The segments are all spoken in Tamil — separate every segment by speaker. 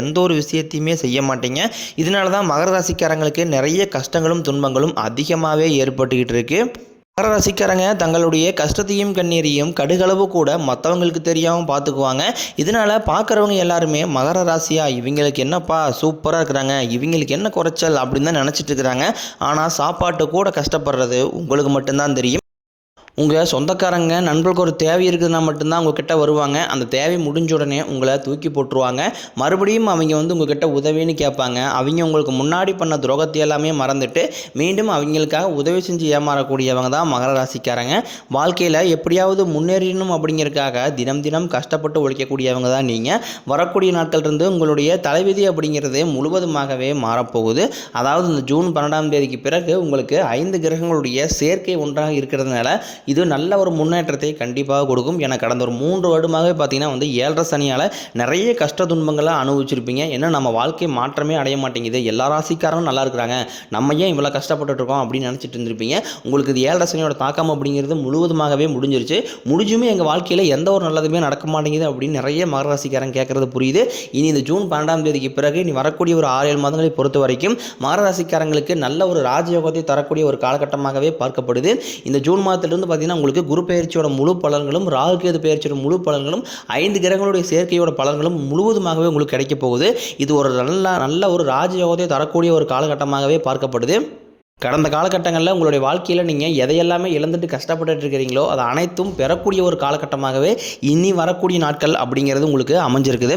Speaker 1: எந்த ஒரு விஷயத்தையுமே செய்ய மாட்டீங்க. இதனால தான் மகர ராசிக்காரங்களுக்கு நிறைய கஷ்டங்களும் துன்பங்களும் அதிகமாகவே ஏற்பட்டுக்கிட்டு இருக்கு. மகர ராசிக்காரங்க தங்களுடைய கஷ்டத்தையும் கண்ணீரையும் கடுகளவு கூட மற்றவங்களுக்கு தெரியாமல் பார்த்துக்குவாங்க இதனால் பார்க்குறவங்க எல்லாருமே மகர ராசியா இவங்களுக்கு என்னப்பா சூப்பராக இருக்கிறாங்க இவங்களுக்கு என்ன குறைச்சல் அப்படின்னு தான் நினச்சிட்டு இருக்கிறாங்க. ஆனால் சாப்பாட்டு கூட கஷ்டப்படுறது உங்களுக்கு மட்டும்தான் தெரியும். உங்கள் சொந்தக்காரங்க நண்பர்களுக்கு ஒரு தேவை இருக்குதுன்னா மட்டும்தான் உங்ககிட்ட வருவாங்க. அந்த தேவை முடிஞ்ச உடனே உங்களை தூக்கி போட்டுருவாங்க. மறுபடியும் அவங்க வந்து உங்ககிட்ட உதவின்னு கேட்பாங்க. அவங்க உங்களுக்கு முன்னாடி பண்ண துரோகத்தை எல்லாமே மறந்துட்டு மீண்டும் அவங்களுக்காக உதவி செஞ்சு ஏமாறக்கூடியவங்க தான் மகர ராசிக்காரங்க. வாழ்க்கையில் எப்படியாவது முன்னேறணும் அப்படிங்கிறதுக்காக தினம் தினம் கஷ்டப்பட்டு உழைக்கக்கூடியவங்க தான் நீங்கள் வரக்கூடிய நாட்கள் இருந்து உங்களுடைய தலைவிதி அப்படிங்கிறது முழுவதுமாகவே மாறப்போகுது. அதாவது இந்த ஜூன் பன்னெண்டாம் தேதிக்கு பிறகு உங்களுக்கு ஐந்து கிரகங்களுடைய சேர்க்கை ஒன்றாக இருக்கிறதுனால இது நல்ல ஒரு முன்னேற்றத்தை கண்டிப்பாக கொடுக்கும். ஏன்னா கடந்த ஒரு மூன்று வருடமாகவே பார்த்தீங்கன்னா வந்து ஏழரை சனியால் நிறைய கஷ்ட துன்பங்களை அனுபவிச்சிருப்பீங்க. ஏன்னா நம்ம வாழ்க்கை மாற்றமே அடைய மாட்டேங்குது. எல்லா ராசிக்காரனும் நல்லா இருக்கிறாங்க. நம்ம ஏன் இவ்வளோ கஷ்டப்பட்டுட்டு இருக்கோம் அப்படின்னு நினச்சிட்டு இருந்திருப்பீங்க. உங்களுக்கு இது ஏழரை சனியோட தாக்கம் அப்படிங்கிறது முழுவதுமாகவே முடிஞ்சிருச்சு. முடிஞ்சுமே எங்கள் வாழ்க்கையில் எந்த ஒரு நல்லதுமே நடக்க மாட்டேங்குது அப்படின்னு நிறைய மகராசிக்காரன் கேட்குறது புரியுது. இனி இந்த ஜூன் பன்னெண்டாம் தேதிக்கு பிறகு இனி வரக்கூடிய ஒரு ஆறு ஏழு மாதங்களை பொறுத்த வரைக்கும் மகராசிக்காரங்களுக்கு நல்ல ஒரு ராஜயோகத்தை தரக்கூடிய ஒரு காலகட்டமாகவே பார்க்கப்படுது. இந்த ஜூன் மாதத்திலிருந்து பார்த்தீங்கன்னா உங்களுக்கு குரு பயிற்சியோட முழு பலன்களும் ராகு கேது பயிற்சியோட முழு பலன்களும் ஐந்து கிரகங்களுடைய சேர்க்கையோட பலன்களும் முழுவதுமாகவே உங்களுக்கு கிடைக்க போகுது. இது ஒரு நல்ல நல்ல ஒரு ராஜயோகத்தை தரக்கூடிய ஒரு காலகட்டமாகவே பார்க்கப்படுது. கடந்த காலகட்டங்களில் உங்களுடைய வாழ்க்கையில் நீங்கள் எதையெல்லாமே இழந்துட்டு கஷ்டப்பட்டு இருக்கிறீங்களோ அது அனைத்தும் பெறக்கூடிய ஒரு காலகட்டமாகவே இனி வரக்கூடிய நாட்கள் அப்படிங்கிறது உங்களுக்கு அமைஞ்சிருக்குது.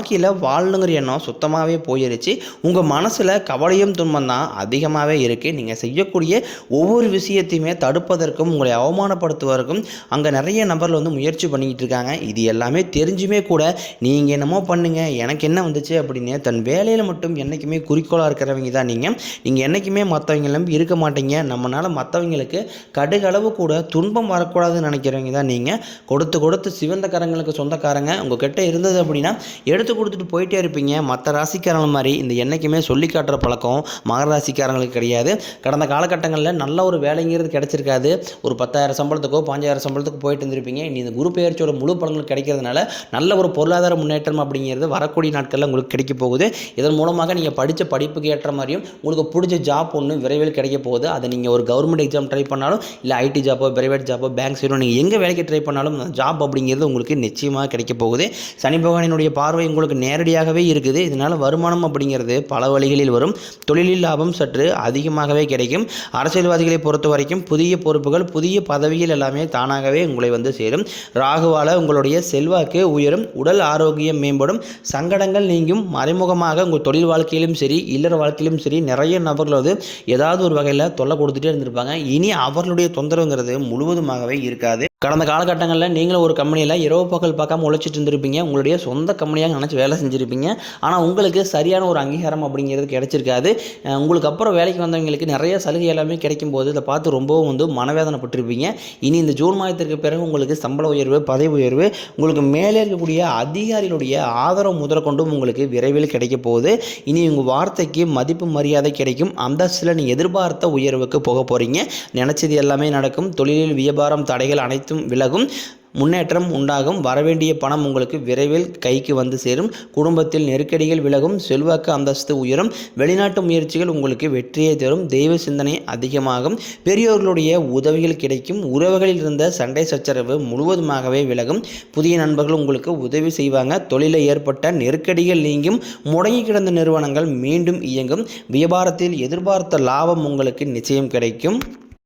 Speaker 1: வாழ்க்கையில் வாழணுங்கிற எண்ணம் சுத்தமாகவே போயிருச்சு. உங்கள் மனசில் கவலையும் துன்பம் தான் அதிகமாகவே இருக்குது நீங்கள் செய்யக்கூடிய ஒவ்வொரு விஷயத்தையுமே தடுப்பதற்கும் உங்களை அவமானப்படுத்துவதற்கும் அங்கே நிறைய நபர்கள் வந்து முயற்சி பண்ணிக்கிட்டு இருக்காங்க. இது எல்லாமே தெரிஞ்சுமே கூட நீங்கள் என்னமோ பண்ணுங்கள் எனக்கு என்ன வந்துச்சு அப்படின்னு தன் வேலையில் மட்டும் என்றைக்குமே குறிக்கோளாக இருக்கிறவங்க தான் நீங்கள் நீங்கள் என்றைக்குமே மற்றவங்களும் இருக்க மாட்டீங்க. நம்மளால் மற்றவங்களுக்கு கடுகளவு கூட துன்பம் வரக்கூடாதுன்னு நினைக்கிறவங்க தான் நீங்கள் கொடுத்து கொடுத்து சிவந்த கரங்களுக்கு சொந்தக்காரங்க. உங்கக்கிட்ட இருந்தது அப்படின்னா எடுத்து கொடுத்துட்டு போயிட்டே இருப்பீங்க. மற்ற ராசிக்காரங்க மாதிரி இந்த என்றைக்குமே சொல்லி காட்டுற பழக்கம் மகர ராசிக்காரங்களுக்கு கிடையாது. கடந்த காலகட்டங்களில் நல்ல ஒரு வேலைங்கிறது கிடைச்சிருக்காது. ஒரு பத்தாயிரம் சம்பளத்துக்கோ பாஞ்சாயிரம் சம்பளத்துக்கு போயிட்டு இருந்திருப்பீங்க. இனி இந்த குரு பெயர்ச்சியோட முழு பலன்கள் கிடைக்கிறதுனால நல்ல ஒரு பொருளாதார முன்னேற்றம் அப்படிங்கிறது வரக்கூடிய நாட்களில் உங்களுக்கு கிடைக்க போகுது. இதன் மூலமாக நீங்கள் படித்த படிப்புக்கு ஏற்ற மாதிரியும் உங்களுக்கு பிடிச்ச ஜாப் ஒன்று விரைவில் கிடைக்க போகுது. அதை நீங்கள் ஒரு கவர்மெண்ட் எக்ஸாம் ட்ரை பண்ணாலும் இல்லை ஐடி ஜாப்போ பிரைவேட் ஜாப்போ பேங்க் சைடோ நீங்கள் எங்கே வேலைக்கு ட்ரை பண்ணாலும் அந்த ஜாப் அப்படிங்கிறது உங்களுக்கு நிச்சயமாக கிடைக்க போகுது. சனி பகவானினுடைய பார்வை உங்களுக்கு உங்களுக்கு நேரடியாகவே இருக்குது. இதனால் வருமானம் அப்படிங்கிறது பல வழிகளில் வரும். தொழிலில் லாபம் சற்று அதிகமாகவே கிடைக்கும். அரசியல்வாதிகளை பொறுத்த வரைக்கும் புதிய பொறுப்புகள் புதிய பதவிகள் எல்லாமே தானாகவே உங்களை வந்து சேரும். ராகுவால் உங்களுடைய செல்வாக்கு உயரும். உடல் ஆரோக்கியம் மேம்படும். சங்கடங்கள் நீங்கும். மறைமுகமாக உங்கள் தொழில் வாழ்க்கையிலும் சரி இல்லற வாழ்க்கையிலும் சரி நிறைய நபர்கள் வந்து ஏதாவது ஒரு வகையில் தொல்லை கொடுத்துட்டே இருந்திருப்பாங்க. இனி அவர்களுடைய தொந்தரவுங்கிறது முழுவதுமாகவே இருக்காது. கடந்த காலகட்டங்களில் நீங்களும் ஒரு கம்பெனியில் இரவு பகல் பார்க்காம உழைச்சிட்டு இருந்திருப்பீங்க. உங்களுடைய சொந்த கம்பெனியாக நினச்சி வேலை செஞ்சுருப்பீங்க. ஆனால் உங்களுக்கு சரியான ஒரு அங்கீகாரம் அப்படிங்கிறது கிடைச்சிருக்காது. உங்களுக்கு அப்புறம் வேலைக்கு வந்தவங்களுக்கு நிறைய சலுகை எல்லாமே கிடைக்கும் போது இதை பார்த்து ரொம்பவும் வந்து மனவேதனைப்பட்டிருப்பீங்க. இனி இந்த ஜூன் மாதத்திற்கு பிறகு உங்களுக்கு சம்பள உயர்வு பதவி உயர்வு உங்களுக்கு மேலே இருக்கக்கூடிய அதிகாரிகளுடைய ஆதரவு முதல் கொண்டும் உங்களுக்கு விரைவில் கிடைக்க போகுது. இனி உங்கள் வார்த்தைக்கு மதிப்பு மரியாதை கிடைக்கும். அந்தஸ்தில் நீங்கள் எதிர்பார்த்த உயர்வுக்கு போக போகிறீங்க நினச்சது எல்லாமே நடக்கும். தொழிலில் வியாபாரம் தடைகள் அனைத்து அனைத்தும் விலகும் முன்னேற்றம் உண்டாகும். வரவேண்டிய பணம் உங்களுக்கு விரைவில் கைக்கு வந்து சேரும். குடும்பத்தில் நெருக்கடிகள் விலகும் செல்வாக்கு அந்தஸ்து உயரும். வெளிநாட்டு முயற்சிகள் உங்களுக்கு வெற்றியை தரும். தெய்வ சிந்தனை அதிகமாகும். பெரியோர்களுடைய உதவிகள் கிடைக்கும். உறவுகளில் இருந்த சண்டை சச்சரவு முழுவதுமாகவே விலகும். புதிய நண்பர்கள் உங்களுக்கு உதவி செய்வாங்க. தொழிலில் ஏற்பட்ட நெருக்கடிகள் நீங்கும். முடங்கி கிடந்த நிறுவனங்கள் மீண்டும் இயங்கும். வியாபாரத்தில் எதிர்பார்த்த லாபம் உங்களுக்கு நிச்சயம் கிடைக்கும்.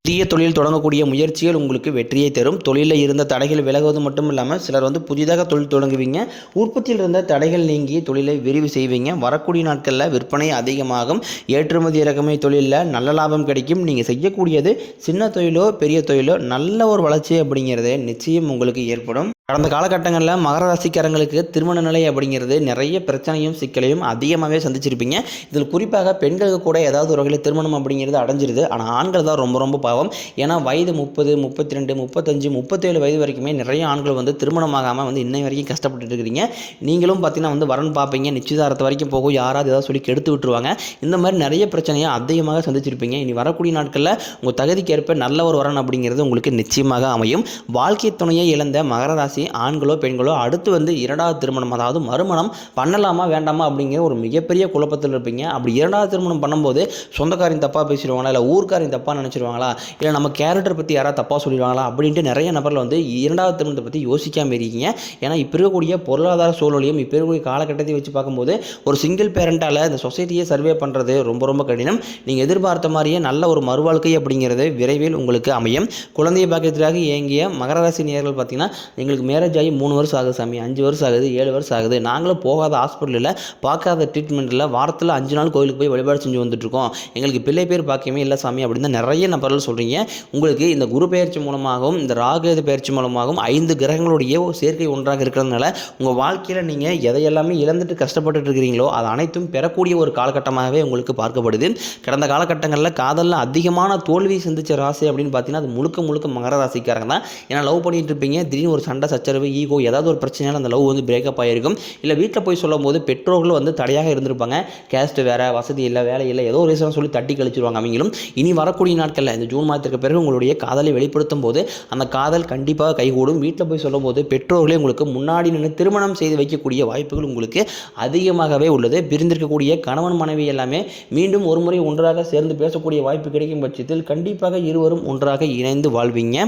Speaker 1: புதிய தொழில் தொடங்கக்கூடிய முயற்சிகள் உங்களுக்கு வெற்றியை தரும். தொழிலில் இருந்த தடைகள் விலகுவது மட்டும் இல்லாமல் சிலர் வந்து புதிதாக தொழில் தொடங்குவீங்க. உற்பத்தியில் இருந்த தடைகள் நீங்கி தொழிலை விரிவு செய்வீங்க. வரக்கூடிய நாட்களில் விற்பனை அதிகமாகும். ஏற்றுமதி இறக்குமதி தொழிலில் நல்ல லாபம் கிடைக்கும். நீங்கள் செய்யக்கூடியது சின்ன தொழிலோ பெரிய தொழிலோ நல்ல ஒரு வளர்ச்சி அப்படிங்கிறது நிச்சயம் உங்களுக்கு ஏற்படும். கடந்த காலகட்டங்களில் மகர ராசிக்காரங்களுக்கு திருமண நிலை அப்படிங்கிறது நிறைய பிரச்சனையும் சிக்கலையும் அதிகமாகவே சந்திச்சிருப்பீங்க. இதில் குறிப்பாக பெண்களுக்கு கூட ஏதாவது ஒரு வகையில் திருமணம் அப்படிங்கிறது அடைஞ்சிருது. ஆனால் ஆண்கள் தான் ரொம்ப ரொம்ப பாவம். ஏன்னா வயது முப்பது முப்பத்தி ரெண்டு முப்பத்தஞ்சு முப்பத்தேழு வயது வரைக்குமே நிறைய ஆண்கள் வந்து திருமணமாகாமல் வந்து இன்னை வரைக்கும் கஷ்டப்பட்டு இருக்கிறீங்க. நீங்களும் பார்த்தீங்கன்னா வந்து வரன் பார்ப்பீங்க. நிச்சயதாரத்து வரைக்கும் போகும். யாராவது ஏதாவது சொல்லி கெடுத்து விட்டுருவாங்க. இந்த மாதிரி நிறைய பிரச்சனையை அதிகமாக சந்திச்சிருப்பீங்க. இனி வரக்கூடிய நாட்களில் உங்கள் தகுதிக்கேற்ப நல்ல ஒரு வரன் அப்படிங்கிறது உங்களுக்கு நிச்சயமாக அமையும். வாழ்க்கை துணையை இழந்த மகர ராசி ஆண்களோ பெண்களோ அடுத்து வந்து இரண்டாவது திருமணம் அதாவது மறுமணம் பண்ணலாமா வேண்டாமா அப்படிங்கிற ஒரு மிகப்பெரிய குழப்பத்தில் இருப்பீங்க. அப்படி இரண்டாவது திருமணம் பண்ணும்போது சொந்தக்காரன் தப்பாக பேசிடுவாங்களா இல்லை ஊர்க்காரையும் தப்பாக நினச்சிருவாங்களா இல்லை நம்ம கேரக்டர் பற்றி யாராவது தப்பாக சொல்லிடுவாங்களா அப்படின்ட்டு நிறைய நபரில் வந்து இரண்டாவது திருமணத்தை பற்றி யோசிக்காமல் இருக்கீங்க. ஏன்னா இப்போ இருக்கக்கூடிய பொருளாதார சூழலையும் இப்போ இருக்கக்கூடிய காலகட்டத்தை வச்சு பார்க்கும்போது ஒரு சிங்கிள் பேரண்டால் இந்த சொசைட்டியை சர்வே பண்ணுறது ரொம்ப ரொம்ப கடினம். நீங்கள் எதிர்பார்த்த மாதிரியே நல்ல ஒரு மறுவாழ்க்கை அப்படிங்கிறது விரைவில் உங்களுக்கு அமையும். குழந்தையை பார்க்கறதுக்காக இயங்கிய மகர ராசி நேர்கள் பார்த்தீங்கன்னா எங்களுக்கு மேரேஜ் ஆகி மூணு வருஷம் ஆகுது சாமி. அஞ்சு வருஷம் ஆகுது ஏழு வருஷம் ஆகுது. நாங்களும் போகாத ஹாஸ்பிட்டலில் பார்க்காத ட்ரீட்மெண்ட்டில் வாரத்தில் அஞ்சு நாள் கோயிலுக்கு போய் வழிபாடு செஞ்சு வந்துட்டுருக்கோம். எங்களுக்கு பிள்ளை பேர் பார்க்கவே இல்லை சாமி அப்படின்னு தான் நிறைய நபர்கள் சொல்கிறீங்க உங்களுக்கு இந்த குரு பெயர்ச்சி மூலமாகவும் இந்த ராகுகேது பெயர்ச்சி மூலமாகவும் ஐந்து கிரகங்களுடைய ஒரு சேர்க்கை ஒன்றாக இருக்கிறதுனால உங்கள் வாழ்க்கையில் நீங்கள் எதையெல்லாமே இழந்துட்டு கஷ்டப்பட்டுட்டு இருக்கிறீங்களோ அது அனைத்தும் பெறக்கூடிய ஒரு காலகட்டமாகவே உங்களுக்கு பார்க்கப்படுது. கடந்த காலகட்டங்களில் காதலில் அதிகமான தோல்வி சந்தித்த ராசி அப்படின்னு பார்த்தீங்கன்னா அது முழுக்க முழுக்க மகர ராசிக்காரங்க தான். ஏன்னா லவ் பண்ணிட்டு இருப்பீங்க. திடீர்னு ஒரு சண்டை சச்சரவு ஈகோ ஏதாவது ஒரு பிரச்சனையால் அந்த லவ் வந்து பிரேக்கப் ஆகிருக்கும் இல்லை வீட்டில் போய் சொல்லும் போது பெற்றோர்கள் வந்து தடையாக இருந்திருப்பாங்க. கேஸ்ட் வேறு வசதி இல்லை வேலை இல்லை ஏதோ ஒரு ரீசன் சொல்லி தட்டி கழிச்சிருவாங்க அவங்களும். இனி வரக்கூடிய நாட்களில் இந்த ஜூன் மாதத்திற்கு பிறகு உங்களுடைய காதலை வெளிப்படுத்தும் போது அந்த காதல் கண்டிப்பாக கைகூடும். வீட்டில் போய் சொல்லும் போது பெற்றோர்களே உங்களுக்கு முன்னாடி நின்று திருமணம் செய்து வைக்கக்கூடிய வாய்ப்புகள் உங்களுக்கு அதிகமாகவே உள்ளது. பிரிந்திருக்கக்கூடிய கணவன் மனைவி எல்லாமே மீண்டும் ஒரு முறை ஒன்றாக சேர்ந்து பேசக்கூடிய வாய்ப்பு கிடைக்கும் பட்சத்தில் கண்டிப்பாக இருவரும் ஒன்றாக இணைந்து வாழ்வீங்க.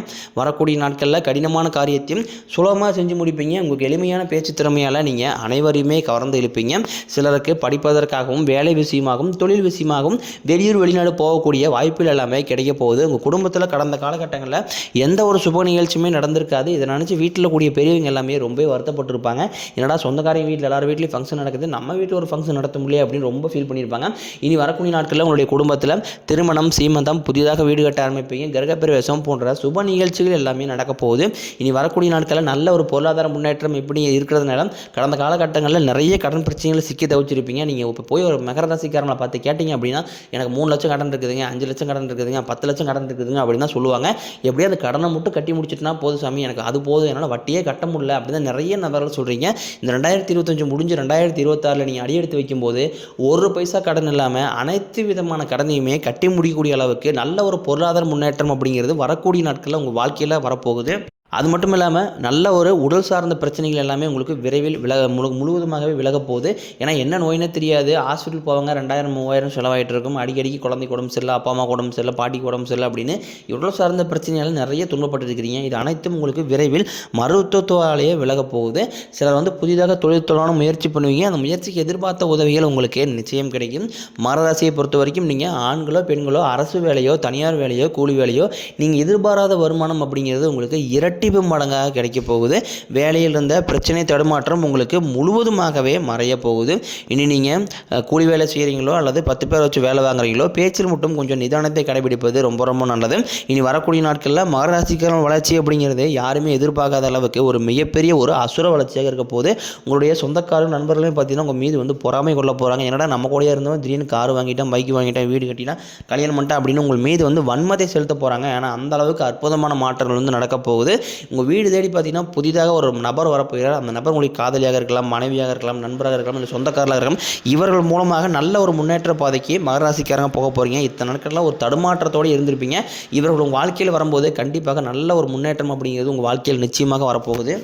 Speaker 1: வரக்கூடிய நாட்களில் கடினமான காரியத்தையும் சுலபமாக செஞ்சு முடிப்பீங்க. உங்களுக்கு எளிமையான பேச்சு திறமையால் நீங்கள் அனைவரையுமே கவர்ந்து இழுப்பீங்க. சிலருக்கு படிப்பதற்காகவும் வேலை விஷயமாகவும் தொழில் விஷயமாகவும் வெளியூர் வெளிநாடு போகக்கூடிய வாய்ப்புகள் எல்லாமே கிடைக்க போகுது. உங்கள் குடும்பத்தில் கடந்த காலகட்டங்களில் எந்த ஒரு சுப நிகழ்ச்சியுமே நடந்திருக்காது. இதை நினச்சி வீட்டில் கூடிய பெரியவங்க எல்லாமே ரொம்ப வருத்தப்பட்டிருப்பாங்க. என்னடா சொந்தக்காரங்க வீட்டில் எல்லாரும் வீட்லேயும் ஃபங்க்ஷன் நடக்குது. நம்ம வீட்டில் ஒரு ஃபங்க்ஷன் நடத்த முடியல அப்படின்னு ரொம்ப ஃபீல் பண்ணியிருப்பாங்க. இனி வரக்கூடிய நாட்களில் உங்களுடைய குடும்பத்தில் திருமணம் சீமந்தம் புதிதாக வீடு கட்ட ஆரம்பிப்பீங்க. கிரகப்பிரவேசம் போன்ற சுப நிகழ்ச்சிகள் எல்லாமே நடக்க போகுது. இனி வரக்கூடிய நாட்களில் நல்ல ஒரு பொருளாதார முன்னேற்றம் இப்படி இருக்கிறதுனால கடந்த காலகட்டங்களில் நிறைய கடன் பிரச்சனைகளை சிக்கி தவிச்சிருப்பீங்க. நீங்கள் இப்போ போய் ஒரு மகர ராசிக்காரங்களை பார்த்து கேட்டிங்க அப்படின்னா எனக்கு மூணு லட்சம் கடன் இருக்குதுங்க அஞ்சு லட்சம் கடன் இருக்குதுங்க பத்து லட்சம் கடன் இருக்குதுங்க அப்படின்னு தான் சொல்லுவாங்க. எப்படியும் அந்த கடனை மட்டும் கட்டி முடிச்சிட்டுனா போதும் சாமி எனக்கு அது போதும் என்னால் வட்டியே கட்ட முடியல அப்படின்னு நிறைய நபர்கள் சொல்கிறீங்க இந்த ரெண்டாயிரத்தி இருபத்தஞ்சு முடிஞ்சு ரெண்டாயிரத்தி இருபத்தாறில் நீங்கள் அடியெடுத்து வைக்கும்போது ஒரு பைசா கடன் இல்லாமல் அனைத்து விதமான கடனையுமே கட்டி முடிக்கக்கூடிய அளவுக்கு நல்ல ஒரு பொருளாதார முன்னேற்றம் அப்படிங்கிறது வரக்கூடிய நாட்களில் உங்கள் வாழ்க்கையில் வரப்போகுது. அது மட்டும் இல்லாமல் நல்ல ஒரு உடல் சார்ந்த பிரச்சனைகள் எல்லாமே உங்களுக்கு விரைவில் விலக முழு முழுவதுமாகவே விலக போகுது. ஏன்னா என்ன நோயினே தெரியாது. ஹாஸ்பிட்டல் போவாங்க ரெண்டாயிரம் மூவாயிரம் செலவாயிட்டு இருக்கும். அடிக்கடிக்கு குழந்தைக்கு உடம்பு சரியில்லை அப்பா அம்மா உடம்பு சரியில்லை பாட்டிக்கு உடம்பு சரியில்லை அப்படின்னு உடல் சார்ந்த பிரச்சனையால் நிறைய துன்பப்பட்டு இருக்கிறீங்க இது அனைத்தும் உங்களுக்கு விரைவில் மருத்துவத்தாலேயே விலக போகுது. சிலர் வந்து புதிதாக தொழில் தொழிலான முயற்சி பண்ணுவீங்க. அந்த முயற்சிக்கு எதிர்பார்த்த உதவிகள் உங்களுக்கு நிச்சயம் கிடைக்கும். மரராசியை பொறுத்த வரைக்கும் நீங்கள் ஆண்களோ பெண்களோ அரசு வேலையோ தனியார் வேலையோ கூலி வேலையோ நீங்கள் எதிர்பாராத வருமானம் அப்படிங்கிறது உங்களுக்கு இரட்டிப்பு மடங்காக கிடைக்க போகுது. வேலையில் இருந்த பிரச்சனை தடுமாற்றம் உங்களுக்கு முழுவதுமாகவே மறைய போகுது. இனி நீங்கள் கூலி வேலை செய்கிறீங்களோ அல்லது பத்து பேர் வச்சு வேலை வாங்குறீங்களோ பேச்சில் மட்டும் கொஞ்சம் நிதானத்தை கடைபிடிப்பது ரொம்ப ரொம்ப நல்லது. இனி வரக்கூடிய நாட்களில் மகராசிக்காரன் வளர்ச்சி அப்படிங்கிறது யாருமே எதிர்பார்க்காத அளவுக்கு ஒரு மிகப்பெரிய ஒரு அசுர வளர்ச்சியாக இருக்க போது உங்களுடைய சொந்தக்காரும் நண்பர்களையும் பார்த்தீங்கன்னா உங்கள் மீது வந்து பொறாமை கொள்ள போகிறாங்க என்னடா நம்ம கூட இருந்தவன் திடீர்னு கார் வாங்கிட்டேன் பைக் வாங்கிட்டேன் வீடு கட்டினா கல்யாணம் பண்ணிட்டேன் அப்படின்னு உங்கள் மீது வந்து வன்மத்தை செலுத்த போகிறாங்க ஏன்னா அந்த அளவுக்கு அற்புதமான மாற்றங்கள் வந்து நடக்க போகுது. உங்கள் வீடு தேடி பார்த்தீங்கன்னா புதிதாக ஒரு நபர் வரப்போகிறார். அந்த நபர் உங்களுக்கு காதலியாக இருக்கலாம் மனைவியாக இருக்கலாம் நண்பராக இருக்கலாம் இல்லை சொந்தக்காரராக இருக்கலாம். இவர்கள் மூலமாக நல்ல ஒரு முன்னேற்ற பாதைக்கு மகராசிக்காரங்க போக போகிறீங்க இத்தனை நாட்கள்லாம் ஒரு தடுமாற்றத்தோடு இருந்திருப்பீங்க. இவர்கள் உங்கள் வாழ்க்கையில் வரும்போது கண்டிப்பாக நல்ல ஒரு முன்னேற்றம் அப்படிங்கிறது உங்கள் வாழ்க்கையில் நிச்சயமாக வரப்போகுது.